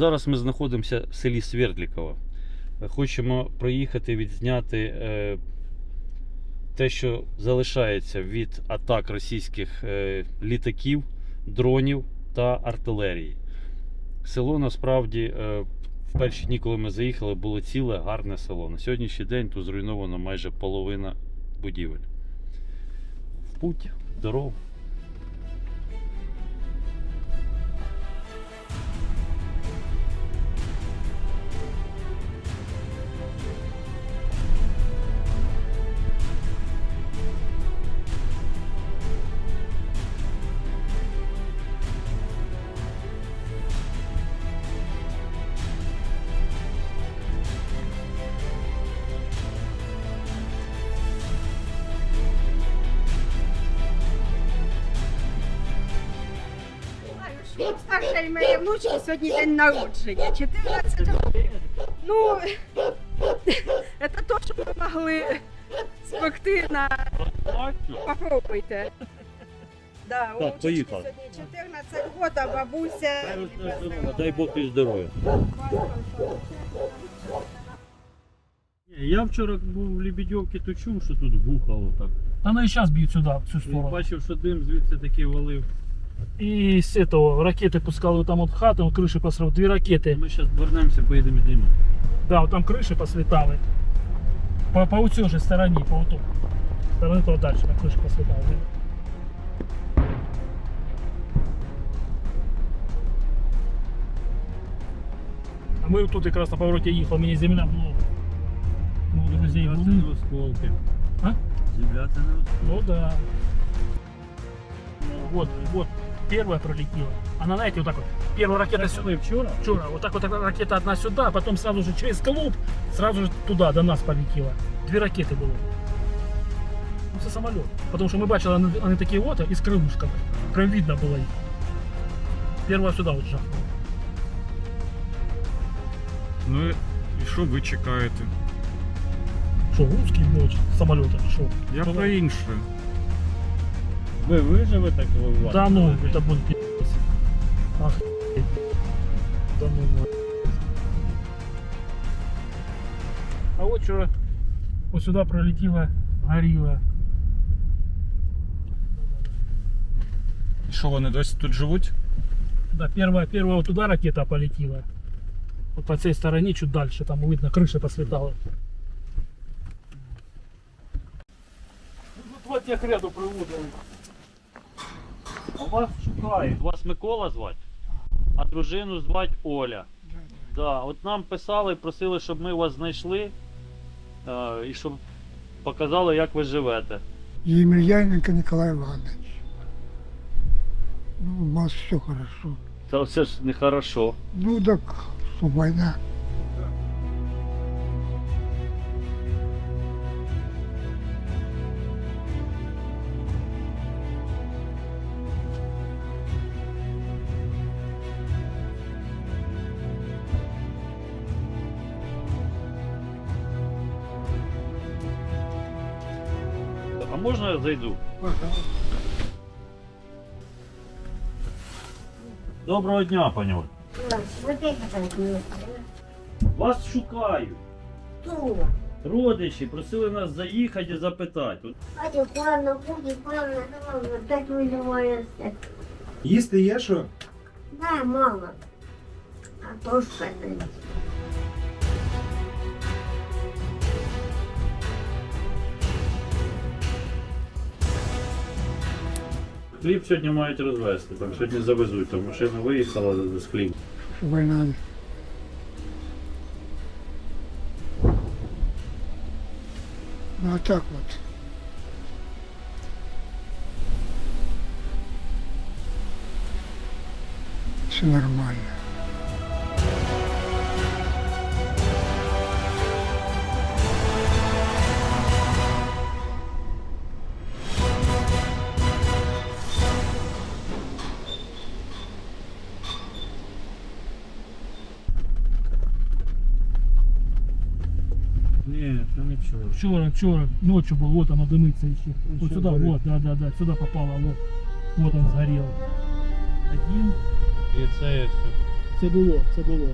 Зараз ми знаходимося в селі Свердліково. Хочемо проїхати відзняти е, те, що залишається від атак російських е, літаків, дронів та артилерії. Село насправді е, в перші дні, коли ми заїхали, було ціле гарне село. На сьогоднішній день тут зруйновано майже половина будівель. В путь, в У старшої моєї внучки сьогодні день народження, 14 років. Ну, це то, що ми могли спекти на попробуйте. Да, Так, поїхали. Сьогодні 14 років, а бабуся... Дай Бог тобі здоров'я. Я вчора був в Лебедівці, то чув, що тут гухало так. Она и сейчас бьет сюда, в цю І сторону. бачив, що дим звідси такий валив. И с этого ракеты пускал вот там вот хаты, вот крыши посрал, две ракеты. Ми зараз вернемося, поїдемо знімати. Да, вот там крыши посветали. По, по у же стороне, по вот стороны то дальше, на крыше посветали. А мы тут как раз на повороте ехал, меня земля в ногу. Ну, друзей, Земля це не осколки. А? Земля це не осколки. Ну да. Вот, вот, первая пролетела. Она, знаете, вот так вот. Первая ракета сюда. вчора? Вчера, вот так вот ракета одна сюда, а потом сразу же через клуб, сразу же туда, до нас полетела. Две ракеты было. Ну, це самолет. Потому что мы бачили, они, они такие вот, и с крылышками. Прям видно было их. Первая сюда вот жахнула. Ну і і що ви чекаєте? Что, русский ночь самолета, что? Я Ну, про інше. Ви виживете, коли у вас? Да ну, буде? это будет пи***ц. Ах, да ну, ну. А вот вчера вот сюда пролетела горилла. І що вони досі тут живуть? Да, первая, первая вот туда ракета полетела. Вот по всей стороне, чуть дальше, там видно, крыша посветала. Вот, вот ряду приводил. А вас шукають. Вас Микола звати, а дружину звати Оля. Да, от нам писали, просили, щоб ми вас знайшли е, і щоб показали, як ви живете. Емельяненко Николай Иванович. Ну, у вас все хорошо. Це все ж нехорошо. Ну так, что война. можна я зайду? Доброго дня, пані Оль. Вот это так Вас шукають. Кто? Родичі просили нас заїхати і запитати. От Катя, плавно, будет плавно, плавно, так вызывается. Їсти є що? Да, мало. А то что Хліб сьогодні мають розвезти, там сьогодні завезуть, там машина виїхала з хліб. Что война. Ну а так вот. Все нормально. Вчора. Вчера, вчера, ночью был, вот оно дымится еще. Вот сюда, горит. вот, да, да, да, сюда попало, вот. Вот он сгорел. Один, І це все. Це було, це було.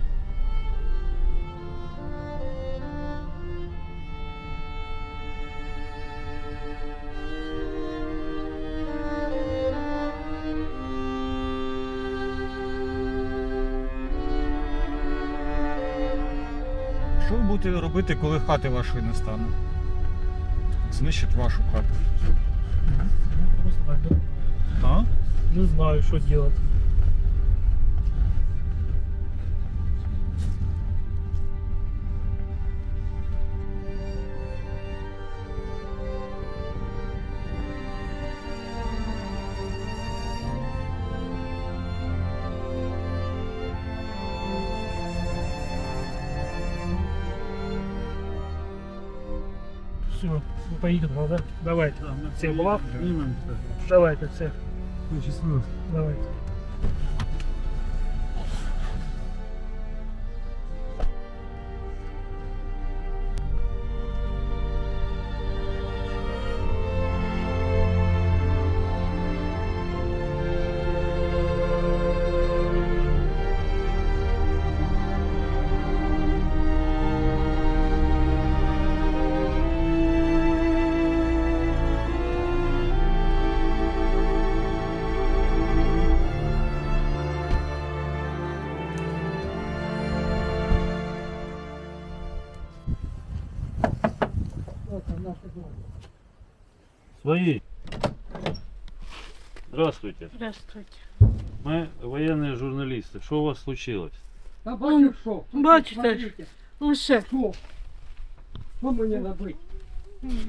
Що ви будете робити, коли хати вашої не стане? Знищить вашу хату. Не знаю, А? не знаю, що делать. Все, поедете, да? Давайте. Всех благ. Давайте, все. Давайте. Свои. Здравствуйте. Здравствуйте. Мы военные журналисты. Что у вас случилось? Та бачиш що? Бачите, Усе. Що? Що мені робити?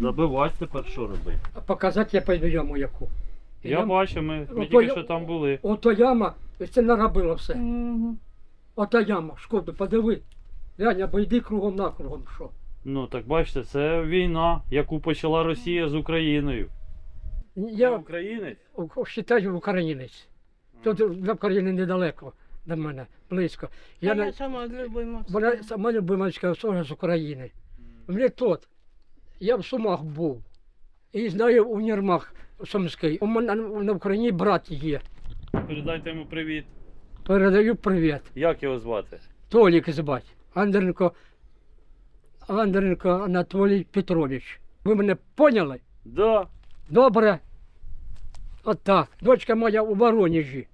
Забивати тепер що робити? А Показати я пойду яму яку. Я бачу, ми, ми Ну, тільки то я- що там були. Ото яма, це наробило все. Мгм. Ото яма, шкода, подиви. Глянь, або йди кругом накругом, що. Ну так бачите, це війна, яку почала Росія з Україною. Я Я українець? вважаю українець. Тут до України недалеко до мене, близько. Я, Я сама любима. Вона сама любимачка особа з України. Мені тут, я в Сумах був. І знаю у Нірмах Сумський. У мене на Україні брат є. Передайте йому привіт. Передаю привіт. Як його звати? Толік звать. Андренко, Андренко Анатолій Петрович. Ви мене поняли? Да. Добре. От так. Дочка моя у Воронежі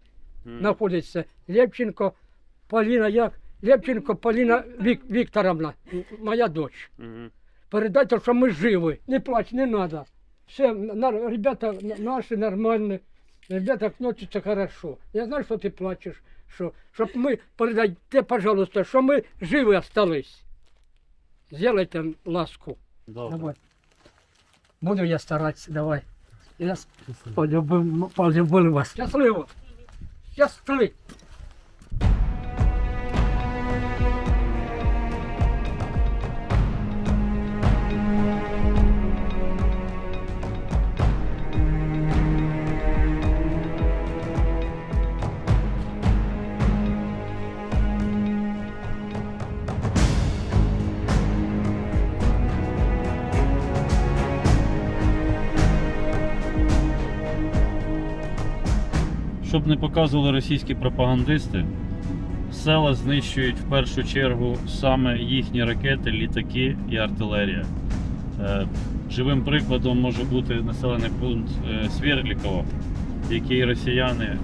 знаходиться. Лепченко Поліна як? Лепченко Поліна Вік... Вікторовна, моя дочь. Мгм. Передайте, що ми живі. Не плач, не треба. Все, на, ребята наші нормальні. Ребята относятся хорошо. Я знаю, що ти плачеш. Що, щоб ми передайте, пожалуйста, що ми живі остались. Сделайте ласку. Добре. Давай. Буду я старатися, давай. Я с- полюбив, полюбив вас. Щасливо. Щасливо. Щоб не показували російські пропагандисти, села знищують в першу чергу саме їхні ракети, літаки і артилерія. Е, Живим прикладом може бути населений пункт е, який росіяни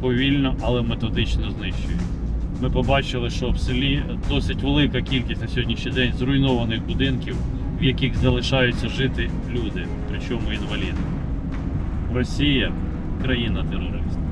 повільно, але методично знищують. Ми побачили, що в селі досить велика кількість на сьогоднішній день зруйнованих будинків, в яких залишаються жити люди, причому інваліди. Росія країна терорист.